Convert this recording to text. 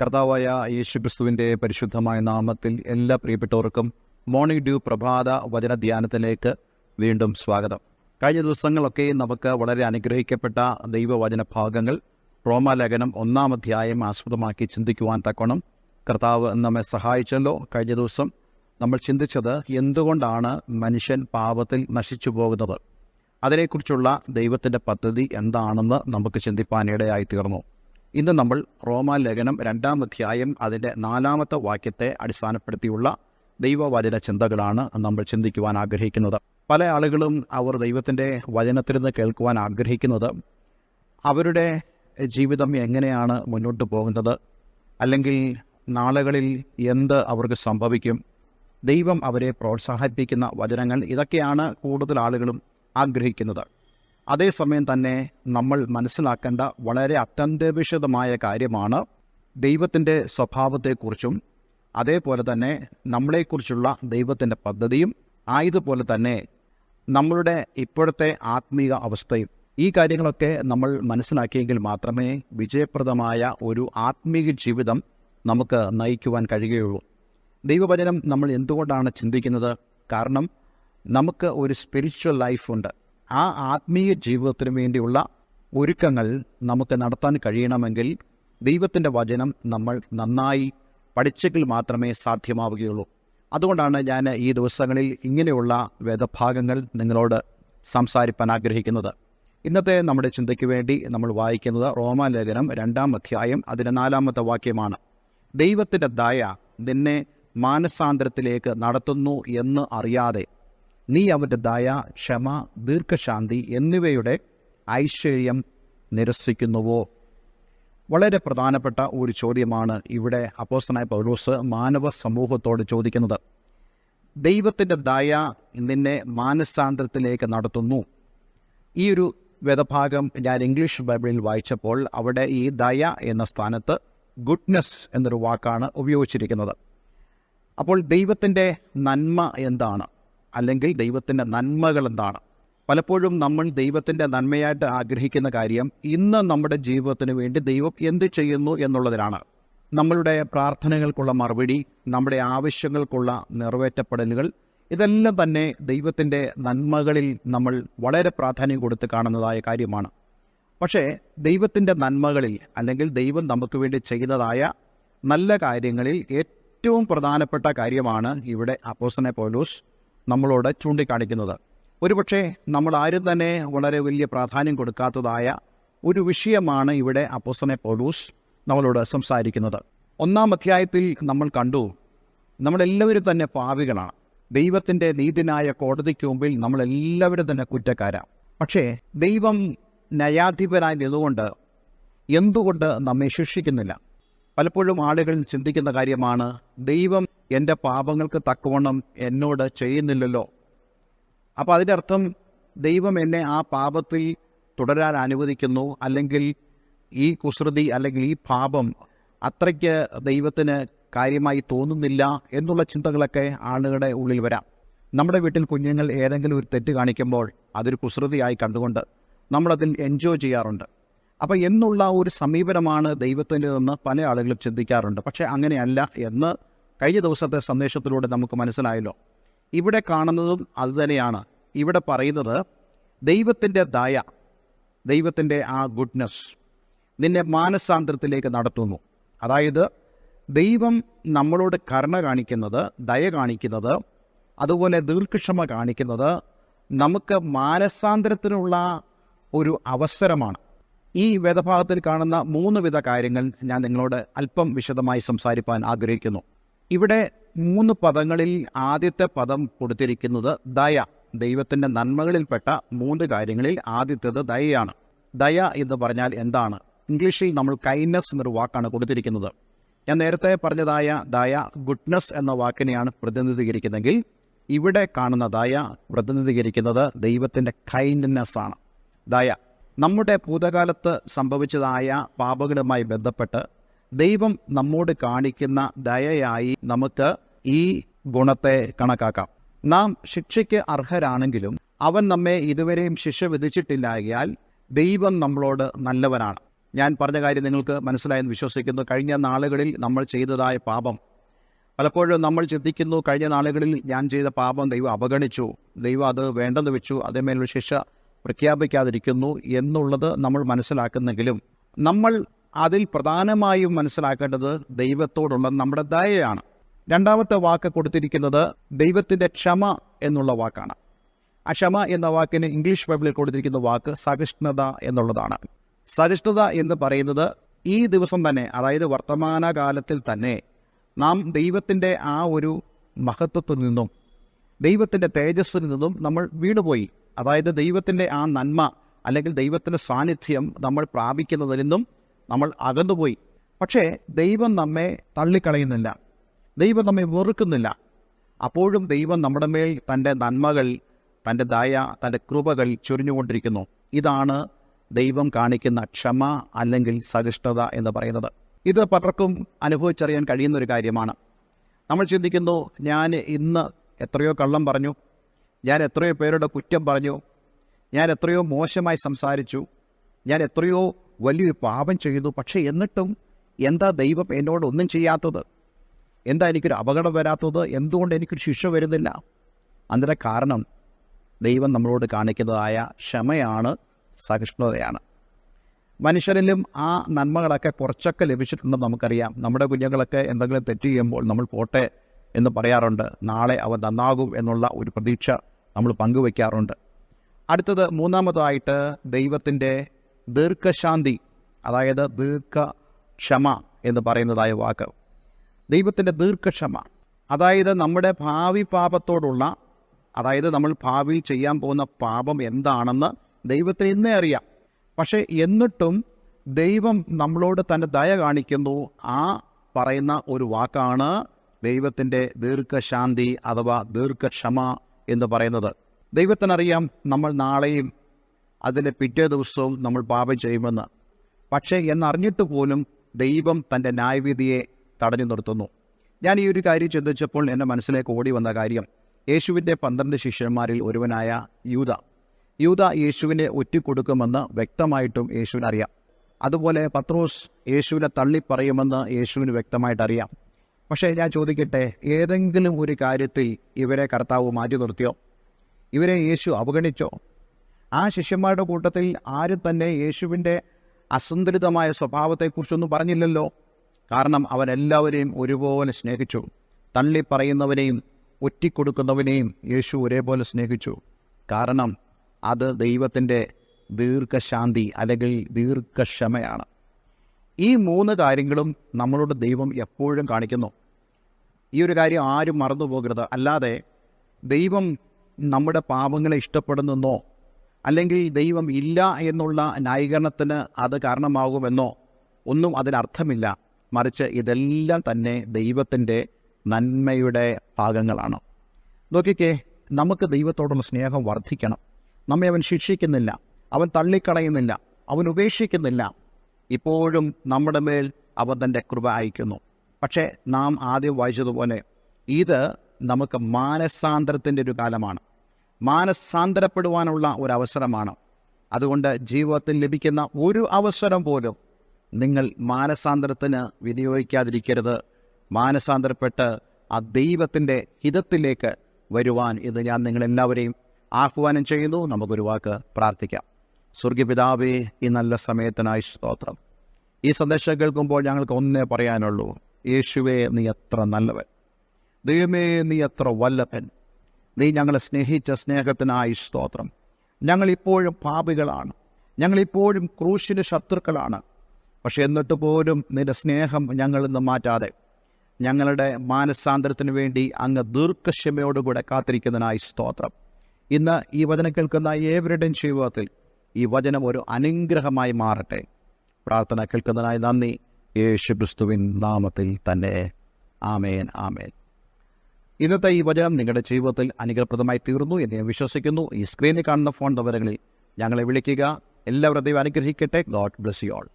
കർത്താവായ യേശുക്രിസ്തുവിന്റെ പരിശുദ്ധമായ നാമത്തിൽ എല്ലാ പ്രിയപ്പെട്ടവർക്കും മോർണിംഗ് ഡ്യൂ പ്രഭാത വചന ധ്യാനത്തിലേക്ക് വീണ്ടും സ്വാഗതം. കഴിഞ്ഞ ദിവസങ്ങളൊക്കെ നമുക്ക് വളരെ അനുഗ്രഹിക്കപ്പെട്ട ദൈവവചന ഭാഗങ്ങൾ റോമാലേഖനം ഒന്നാം അധ്യായം ആസ്പദമാക്കി ചിന്തിക്കുവാൻ തക്കണം കർത്താവ് നമ്മെ സഹായിച്ചല്ലോ. കഴിഞ്ഞ ദിവസം നമ്മൾ ചിന്തിച്ചത് എന്തുകൊണ്ടാണ് മനുഷ്യൻ പാപത്തിൽ നശിച്ചു പോകുന്നത്? അതിനെക്കുറിച്ചുള്ള ദൈവത്തിന്റെ പദ്ധതി എന്താണെന്ന് നമുക്ക് ചിന്തിപ്പാനിടയായി തീർന്നു. ഇന്ന് നമ്മൾ റോമാലേഖനം രണ്ടാം അധ്യായം അതിന്റെ നാലാമത്തെ വാക്യത്തെ അടിസ്ഥാനപ്പെടുത്തിയുള്ള ദൈവവചന ചിന്തകളാണ് നമ്മൾ ചിന്തിക്കുവാൻ ആഗ്രഹിക്കുന്നത്. പല ആളുകളും അവർ ദൈവത്തിന്റെ വചനത്തിൽ നിന്ന് കേൾക്കുവാൻ ആഗ്രഹിക്കുന്നത് അവരുടെ ജീവിതം എങ്ങനെയാണ് മുന്നോട്ട് പോകുന്നത്? അല്ലെങ്കിൽ നാളുകളിൽ എന്ത് അവർക്ക് സംഭവിക്കും? ദൈവം അവരെ പ്രോത്സാഹിപ്പിക്കുന്ന വചനങ്ങൾ ഇതൊക്കെയാണ് കൂടുതൽ ആളുകളും ആഗ്രഹിക്കുന്നത്. അതേസമയം തന്നെ നമ്മൾ മനസ്സിലാക്കേണ്ട വളരെ അത്യന്താപേക്ഷിതമായ കാര്യമാണ് ദൈവത്തിന്റെ സ്വഭാവത്തെക്കുറിച്ചും അതേപോലെ തന്നെ നമ്മളെക്കുറിച്ചുള്ള ദൈവത്തിന്റെ പദ്ധതിയും ആയതുപോലെ തന്നെ നമ്മളുടെ ഇപ്പോഴത്തെ ആത്മീയ അവസ്ഥയും. ഈ കാര്യങ്ങളൊക്കെ നമ്മൾ മനസ്സിലാക്കിയെങ്കിൽ മാത്രമേ വിജയപ്രദമായ ഒരു ആത്മീയ ജീവിതം നമുക്ക് നയിക്കുവാൻ കഴിയുകയുള്ളൂ. ദൈവവചനം നമ്മൾ എന്തുകൊണ്ടാണ് ചിന്തിക്കുന്നത്? കാരണം നമുക്ക് ഒരു സ്പിരിച്വൽ ലൈഫുണ്ട് ആ ആത്മീയ ജീവിതത്തിനു വേണ്ടിയുള്ള ഒരുക്കങ്ങൾ നമുക്ക് നടത്താൻ കഴിയണമെങ്കിൽ ദൈവത്തിന്റെ വചനം നമ്മൾ നന്നായി പഠിച്ചെങ്കിൽ മാത്രമേ സാധ്യമാവുകയുള്ളൂ. അതുകൊണ്ടാണ് ഞാൻ ഈ ദിവസങ്ങളിൽ ഇങ്ങനെയുള്ള വേദഭാഗങ്ങൾ നിങ്ങളോട് സംസാരിപ്പാൻ ആഗ്രഹിക്കുന്നത്. ഇന്നത്തെ നമ്മുടെ ചിന്തയ്ക്ക് വേണ്ടി നമ്മൾ വായിക്കുന്നത് റോമാലേഖനം രണ്ടാം അധ്യായം അതിന്റെ നാലാമത്തെ വാക്യമാണ്. ദൈവത്തിന്റെ ദയ നിന്നെ മാനസാന്തരത്തിലേക്ക് നടത്തുന്നു എന്ന് അറിയാതെ നീ അവന്റെ ദയ ക്ഷമ ദീർഘശാന്തി എന്നിവയുടെ ഐശ്വര്യം നിരസിക്കുന്നുവോ? വളരെ പ്രധാനപ്പെട്ട ഒരു ചോദ്യമാണ് ഇവിടെ അപ്പോസ്റ്റനായ പൗലോസ് മാനവ സമൂഹത്തോട് ചോദിക്കുന്നത്. ദൈവത്തിന്റെ ദയ നിന്നെ മാനസാന്തരത്തിലേക്ക് നടത്തുന്നു. ഈ ഒരു വേദഭാഗം ഞാൻ ഇംഗ്ലീഷ് ബൈബിളിൽ വായിച്ചപ്പോൾ അവിടെ ഈ ദയ എന്ന സ്ഥാനത്ത് ഗുഡ്നെസ് എന്നൊരു വാക്കാണ് ഉപയോഗിച്ചിരിക്കുന്നത്. അപ്പോൾ ദൈവത്തിന്റെ നന്മ എന്താണ്? അല്ലെങ്കിൽ ദൈവത്തിന്റെ നന്മകൾ എന്താണ്? പലപ്പോഴും നമ്മൾ ദൈവത്തിന്റെ നന്മയായിട്ട് ആഗ്രഹിക്കുന്ന കാര്യം ഇന്ന് നമ്മുടെ ജീവിതത്തിന് വേണ്ടി ദൈവം എന്ത് ചെയ്യുന്നു എന്നുള്ളതിലാണ്. നമ്മളുടെ പ്രാർത്ഥനകൾക്കുള്ള മറുപടി നമ്മുടെ ആവശ്യങ്ങൾക്കുള്ള നിറവേറ്റപ്പെടലുകൾ ഇതെല്ലാം തന്നെ ദൈവത്തിന്റെ നന്മകളിൽ നമ്മൾ വളരെ പ്രാധാന്യം കൊടുത്ത് കാണുന്നതായ കാര്യമാണ്. പക്ഷേ ദൈവത്തിന്റെ നന്മകളിൽ അല്ലെങ്കിൽ ദൈവം നമുക്ക് വേണ്ടി ചെയ്യുന്നതായ നല്ല കാര്യങ്ങളിൽ ഏറ്റവും പ്രധാനപ്പെട്ട കാര്യമാണ് ഇവിടെ അപ്പോസനെ പോലൂസ് നമ്മളോട് ചൂണ്ടിക്കാണിക്കുന്നത്. ഒരുപക്ഷെ നമ്മൾ ആരും തന്നെ വളരെ വലിയ പ്രാധാന്യം കൊടുക്കാത്തതായ ഒരു വിഷയമാണ് ഇവിടെ അപ്പോസനെ പോലൂസ് നമ്മളോട് സംസാരിക്കുന്നത്. ഒന്നാം അധ്യായത്തിൽ നമ്മൾ കണ്ടു നമ്മളെല്ലാവരും തന്നെ പാവികളാണ്. ദൈവത്തിന്റെ നീതിനായ കോടതിക്ക് മുമ്പിൽ നമ്മളെല്ലാവരും തന്നെ കുറ്റക്കാരാണ് പക്ഷേ ദൈവം ന്യായാധിപനായി നിന്നുകൊണ്ട് എന്തുകൊണ്ട് നമ്മെ ശിക്ഷിക്കുന്നില്ല? പലപ്പോഴും ആളുകൾ ചിന്തിക്കുന്ന കാര്യമാണ് ദൈവം എന്റെ പാപങ്ങൾക്ക് തക്കവണ്ണം എന്നോട് ചെയ്യുന്നില്ലല്ലോ. അപ്പോൾ അതിന്റെ അർത്ഥം ദൈവം എന്നെ ആ പാപത്തിൽ തുടരാൻ അനുവദിക്കുന്നു. അല്ലെങ്കിൽ ഈ കുസൃതി അല്ലെങ്കിൽ ഈ പാപം അത്രയ്ക്ക് ദൈവത്തിന് കാര്യമായി തോന്നുന്നില്ല എന്നുള്ള ചിന്തകളൊക്കെ ആളുകളുടെ ഉള്ളിൽ വരാം. നമ്മുടെ വീട്ടിൽ കുഞ്ഞുങ്ങൾ ഏതെങ്കിലും ഒരു തെറ്റ് കാണിക്കുമ്പോൾ അതൊരു കുസൃതിയായി കണ്ടുകൊണ്ട് നമ്മളതിൽ എൻജോയ് ചെയ്യാറുണ്ട്. അപ്പോൾ എന്നുള്ള ഒരു സമീപനമാണ് ദൈവത്തിന്റെതെന്ന് പല ആളുകളും ചിന്തിക്കാറുണ്ട്. പക്ഷേ അങ്ങനെയല്ല എന്ന് കഴിഞ്ഞ ദിവസത്തെ സന്ദേശത്തിലൂടെ നമുക്ക് മനസ്സിലായല്ലോ. ഇവിടെ കാണുന്നതും അതുതന്നെയാണ് ഇവിടെ പറയുന്നത് ദൈവത്തിന്റെ ദയ ദൈവത്തിന്റെ ആ ഗുഡ്നെസ് നിന്നെ മാനസാന്തരത്തിലേക്ക് നടത്തുന്നു. അതായത് ദൈവം നമ്മളോട് കരുണ കാണിക്കുന്നത് ദയ കാണിക്കുന്നത് അതുപോലെ ദീർഘക്ഷമ കാണിക്കുന്നത് നമുക്ക് മാനസാന്തരത്തിനുള്ള ഒരു അവസരമാണ്. ഈ വേദഭാഗത്തിൽ കാണുന്ന മൂന്ന് വിധ കാര്യങ്ങൾ ഞാൻ നിങ്ങളോട് അല്പം വിശദമായി സംസാരിപ്പാൻ ആഗ്രഹിക്കുന്നു. ഇവിടെ മൂന്ന് പദങ്ങളിൽ ആദ്യത്തെ പദം കൊടുത്തിരിക്കുന്നത് ദയ. ദൈവത്തിന്റെ നന്മകളിൽപ്പെട്ട മൂന്ന് കാര്യങ്ങളിൽ ആദ്യത്തേത് ദയയാണ്. ദയ എന്ന് പറഞ്ഞാൽ എന്താണ്? ഇംഗ്ലീഷിൽ നമ്മൾ കൈൻഡ്നസ് എന്നൊരു വാക്കാണ് കൊടുത്തിരിക്കുന്നത്. ഞാൻ നേരത്തെ പറഞ്ഞതായ ദയ ഗുഡ്നസ് എന്ന വാക്കിനെയാണ് പ്രതിനിധീകരിക്കുന്നതെങ്കിൽ ഇവിടെ കാണുന്ന ദയ പ്രതിനിധീകരിക്കുന്നത് ദൈവത്തിന്റെ കൈൻഡ്നെസ് ആണ്. ദയ. നമ്മുടെ ഭൂതകാലത്ത് സംഭവിച്ചതായ പാപങ്ങളുമായി ബന്ധപ്പെട്ട് ദൈവം നമ്മോട് കാണിക്കുന്ന ദയയായി നമുക്ക് ഈ ഗുണത്തെ കണക്കാക്കാം. നാം ശിക്ഷയ്ക്ക് അർഹരാണെങ്കിലും അവൻ നമ്മെ ഇതുവരെയും ശിക്ഷ വിധിച്ചിട്ടില്ലായാൽ ദൈവം നമ്മളോട് നല്ലവനാണ്. ഞാൻ പറഞ്ഞ കാര്യം നിങ്ങൾക്ക് മനസ്സിലായെന്ന് വിശ്വസിക്കുന്നു. കഴിഞ്ഞ നാളുകളിൽ നമ്മൾ ചെയ്തതായ പാപം. പലപ്പോഴും നമ്മൾ ചിന്തിക്കുന്നു കഴിഞ്ഞ നാളുകളിൽ ഞാൻ ചെയ്ത പാപം ദൈവം അവഗണിച്ചു. ദൈവം അത് വേണ്ടെന്ന് വെച്ചു. അതേമേലുള്ള ശിക്ഷ പ്രഖ്യാപിക്കാതിരിക്കുന്നു എന്നുള്ളത് നമ്മൾ മനസ്സിലാക്കുന്നെങ്കിലും നമ്മൾ അതിൽ പ്രധാനമായും മനസ്സിലാക്കേണ്ടത് ദൈവത്തോടുള്ള നമ്മുടെ ദയയാണ്. രണ്ടാമത്തെ വാക്ക് കൊടുത്തിരിക്കുന്നത് ദൈവത്തിന്റെ ക്ഷമ എന്നുള്ള വാക്കാണ്. ആ ക്ഷമ എന്ന വാക്കിന് ഇംഗ്ലീഷ് ബൈബിളിൽ കൊടുത്തിരിക്കുന്ന വാക്ക് സഹിഷ്ണുത എന്നുള്ളതാണ്. സഹിഷ്ണുത എന്ന് പറയുന്നത് ഈ ദിവസം തന്നെ അതായത് വർത്തമാനകാലത്തിൽ തന്നെ നാം ദൈവത്തിന്റെ ആ ഒരു മഹത്വത്തിൽ നിന്നും ദൈവത്തിന്റെ തേജസ്സിൽ നിന്നും നമ്മൾ വീണുപോയി. അതായത് ദൈവത്തിന്റെ ആ നന്മ അല്ലെങ്കിൽ ദൈവത്തിന്റെ സാന്നിധ്യം നമ്മൾ പ്രാപിക്കുന്നതിൽ നിന്നും നമ്മൾ അകന്നുപോയി. പക്ഷേ ദൈവം നമ്മെ തള്ളിക്കളയുന്നില്ല. ദൈവം നമ്മെ വെറുക്കുന്നില്ല. അപ്പോഴും ദൈവം നമ്മുടെ മേൽ തന്റെ നന്മകൾ തന്റെ ദയ തന്റെ കൃപകൾ ചൊരിഞ്ഞുകൊണ്ടിരിക്കുന്നു. ഇതാണ് ദൈവം കാണിക്കുന്ന ക്ഷമ അല്ലെങ്കിൽ സഹിഷ്ണുത എന്ന് പറയുന്നത്. ഇത് പലർക്കും അനുഭവിച്ചറിയാൻ കഴിയുന്ന ഒരു കാര്യമാണ്. നമ്മൾ ചിന്തിക്കുന്നു ഞാൻ ഇന്ന് എത്രയോ കള്ളം പറഞ്ഞു. ഞാൻ എത്രയോ പേരുടെ കുറ്റം പറഞ്ഞു. ഞാൻ എത്രയോ മോശമായി സംസാരിച്ചു. ഞാൻ എത്രയോ വലിയൊരു പാപം ചെയ്തു. പക്ഷേ എന്നിട്ടും എന്താ ദൈവം എന്നോട് ഒന്നും ചെയ്യാത്തത്? എന്താ എനിക്കൊരു അപകടം വരാത്തത്? എന്തുകൊണ്ട് എനിക്കൊരു ശിക്ഷ വരുന്നില്ല? അതിന്റെ കാരണം ദൈവം നമ്മളോട് കാണിക്കുന്നതായ ക്ഷമയാണ് സഹിഷ്ണുതയാണ്. മനുഷ്യരിലും ആ നന്മകളൊക്കെ കുറച്ചൊക്കെ ലഭിച്ചിട്ടുണ്ടെന്ന് നമുക്കറിയാം. നമ്മുടെ കുഞ്ഞുങ്ങളൊക്കെ എന്തെങ്കിലും തെറ്റ് ചെയ്യുമ്പോൾ നമ്മൾ പോട്ടെ എന്ന് പറയാറുണ്ട്. നാളെ അവ നന്നാകും എന്നുള്ള ഒരു പ്രതീക്ഷ നമ്മൾ പങ്കുവയ്ക്കാറുണ്ട്. അടുത്തത് മൂന്നാമതായിട്ട് ദൈവത്തിന്റെ ദീർഘശാന്തി അതായത് ദീർഘക്ഷമ എന്ന് പറയുന്നതായ വാക്ക്. ദൈവത്തിന്റെ ദീർഘക്ഷമ അതായത് നമ്മുടെ ഭാവി പാപത്തോടുള്ള അതായത് നമ്മൾ ഭാവിയിൽ ചെയ്യാൻ പോകുന്ന പാപം എന്താണെന്ന് ദൈവത്തിന് ഇന്നേ അറിയാം. പക്ഷേ എന്നിട്ടും ദൈവം നമ്മളോട് തന്റെ ദയ കാണിക്കുന്നു. ആ പറയുന്ന ഒരു വാക്കാണ് ദൈവത്തിന്റെ ദീർഘശാന്തി അഥവാ ദീർഘക്ഷമ എന്ന് പറയുന്നത്. ദൈവത്തിനറിയാം നമ്മൾ നാളെയും അതിന്റെ പിറ്റേ ദിവസവും നമ്മൾ പാപം ചെയ്യുമെന്ന്. പക്ഷേ എന്നറിഞ്ഞിട്ട് പോലും ദൈവം തന്റെ ന്യായവിധിയെ തടഞ്ഞു നിർത്തുന്നു. ഞാൻ ഈ ഒരു കാര്യം ചിന്തിച്ചപ്പോൾ എന്റെ മനസ്സിലേക്ക് ഓടി വന്ന കാര്യം യേശുവിന്റെ പന്ത്രണ്ട് ശിഷ്യന്മാരിൽ ഒരുവനായ യൂത. യൂത യേശുവിനെ ഒറ്റിക്കൊടുക്കുമെന്ന് വ്യക്തമായിട്ടും യേശുവിനറിയാം. അതുപോലെ പത്രോസ് യേശുവിനെ തള്ളിപ്പറയുമെന്ന് യേശുവിന് വ്യക്തമായിട്ടറിയാം. പക്ഷേ ഞാൻ ചോദിക്കട്ടെ ഏതെങ്കിലും ഒരു കാര്യത്തിൽ ഇവരെ കർത്താവ് മാറ്റി നിർത്തിയോ? ഇവരെ യേശു അവഗണിച്ചോ? ആ ശിഷ്യന്മാരുടെ കൂട്ടത്തിൽ ആരും തന്നെ യേശുവിന്റെ അസന്തുലിതമായ സ്വഭാവത്തെക്കുറിച്ചൊന്നും പറഞ്ഞില്ലല്ലോ. കാരണം അവൻ എല്ലാവരെയും ഒരുപോലെ സ്നേഹിച്ചു. തള്ളി പറയുന്നവനെയും ഒറ്റിക്കൊടുക്കുന്നവനെയും യേശു ഒരേപോലെ സ്നേഹിച്ചു. കാരണം അത് ദൈവത്തിന്റെ ദീർഘശാന്തി അല്ലെങ്കിൽ ദീർഘക്ഷമയാണ്. ഈ മൂന്ന് കാര്യങ്ങളും നമ്മളോട് ദൈവം എപ്പോഴും കാണിക്കുന്നു. ഈ ഒരു കാര്യം ആരും മറന്നു പോകരുത് അല്ലാതെ ദൈവം നമ്മുടെ പാപങ്ങളെ ഇഷ്ടപ്പെടുന്നെന്നോ അല്ലെങ്കിൽ ദൈവം ഇല്ല എന്നുള്ള ന്യായീകരണത്തിന് അത് കാരണമാകുമെന്നോ ഒന്നും അതിനർത്ഥമില്ല മറിച്ച് ഇതെല്ലാം തന്നെ ദൈവത്തിന്റെ നന്മയുടെ ഭാഗങ്ങളാണ്. നോക്കിക്കേ നമുക്ക് ദൈവത്തോടുള്ള സ്നേഹം വർദ്ധിക്കണം. നമ്മെ അവൻ ശിക്ഷിക്കുന്നില്ല അവൻ തള്ളിക്കളയുന്നില്ല അവൻ ഉപേക്ഷിക്കുന്നില്ല. ഇപ്പോഴും നമ്മുടെ മേൽ അവൻ തന്റെ കൃപ അയക്കുന്നു പക്ഷേ നാം ആദ്യം വായിച്ചതുപോലെ ഇത് നമുക്ക് മാനസാന്തരത്തിന്റെ ഒരു കാലമാണ്. മാനസാന്തരപ്പെടുവാനുള്ള ഒരു അവസരമാണ് അതുകൊണ്ട് ജീവിതത്തിൽ ലഭിക്കുന്ന ഒരു അവസരം പോലും നിങ്ങൾ മാനസാന്തരത്തിന് വിനിയോഗിക്കാതിരിക്കരുത്. മാനസാന്തരപ്പെട്ട് ആ ദൈവത്തിന്റെ ഹിതത്തിലേക്ക് വരുവാൻ ഇത് ഞാൻ നിങ്ങളെല്ലാവരെയും ആഹ്വാനം ചെയ്യുന്നു. നമുക്കൊരു വാക്ക് പ്രാർത്ഥിക്കാം. സ്വർഗപിതാവേ ഈ നല്ല സമയത്തിനായി സ്തോത്രം. ഈ സന്ദേശം കേൾക്കുമ്പോൾ ഞങ്ങൾക്ക് ഒന്നേ പറയാനുള്ളൂ. യേശുവേ നീ എത്ര നല്ലവൻ. ദൈവമേ നീ എത്ര വല്ലഭൻ. നീ ഞങ്ങളെ സ്നേഹിച്ച സ്നേഹത്തിനായി സ്തോത്രം. ഞങ്ങളിപ്പോഴും പാപികളാണ്. ഞങ്ങളിപ്പോഴും ക്രൂശിന് ശത്രുക്കളാണ്. പക്ഷെ എന്നിട്ട് പോലും നിന്റെ സ്നേഹം ഞങ്ങളിൽ നിന്ന് മാറ്റാതെ ഞങ്ങളുടെ മാനസാന്തരത്തിന് വേണ്ടി അങ്ങ് ദീർഘക്ഷമയോടുകൂടെ കാത്തിരിക്കുന്നതിനായി സ്തോത്രം. ഇന്ന് ഈ വചനം കേൾക്കുന്ന ഏവരുടെയും ജീവിതത്തിൽ ഈ വചനം ഒരു അനുഗ്രഹമായി മാറട്ടെ. പ്രാർത്ഥന കേൾക്കുന്നതിനായി നന്ദി. യേശു ക്രിസ്തുവിൻ നാമത്തിൽ തന്നെ. ആമേൻ ആമേൻ. ഇന്നത്തെ ഈ വചനം നിങ്ങളുടെ ജീവിതത്തിൽ അനുഗ്രഹപ്രദമായി തീർന്നു എന്ന് ഞാൻ വിശ്വസിക്കുന്നു. ഈ സ്ക്രീനിൽ കാണുന്ന ഫോൺ നമ്പറുകളിൽ ഞങ്ങളെ വിളിക്കുക. എല്ലാവരും ദൈവം അനുഗ്രഹിക്കട്ടെ. God bless you all